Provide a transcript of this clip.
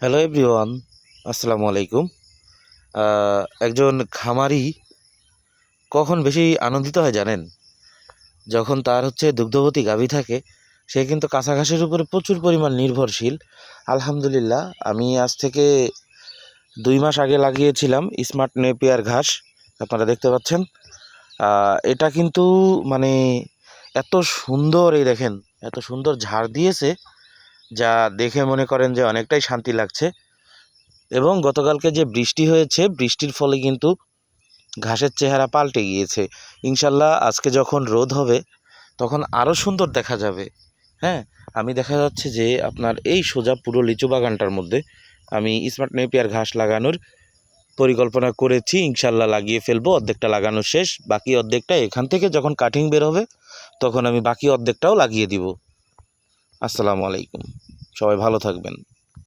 Hello everyone আসসালামু আলাইকুম একজন খামারি কখন বেশি আনন্দিত হয় জানেন? যখন তার হচ্ছে দুগ্ধবতী গাভী থাকে, সে কিন্তু কাঁচা ঘাসের উপরে প্রচুর পরিমাণ নির্ভরশীল। আলহামদুলিল্লাহ, আমি আজ থেকে দুই মাস আগে লাগিয়েছিলাম স্মার্ট নেপিয়ার ঘাস, আপনারা দেখতে পাচ্ছেন। এটা কিন্তু মানে এত সুন্দর, এই দেখেন, এত সুন্দর ঝাড় দিয়েছে। যা দেখে মনে করেন যে অনেকটাই শান্তি লাগছে। এবং গতকালকে যে বৃষ্টি হয়েছে, বৃষ্টির ফলে কিন্তু ঘাসের চেহারা পাল্টে গিয়েছে। ইনশাল্লাহ আজকে যখন রোদ হবে, তখন আরও সুন্দর দেখা যাবে। হ্যাঁ আমি দেখা যাচ্ছে যে আপনার এই সোজা পুরো লিচু বাগানটার মধ্যে আমি স্মার্ট নেপিয়ার ঘাস লাগানোর পরিকল্পনা করেছি। ইনশাল্লাহ লাগিয়ে ফেলব, অর্ধেকটা লাগানো শেষ। বাকি অর্ধেকটা এখান থেকে যখন কাটিং বের হবে, তখন আমি বাকি অর্ধেকটাও লাগিয়ে দিব। আসসালামু আলাইকুম। সবাই ভালো থাকবেন।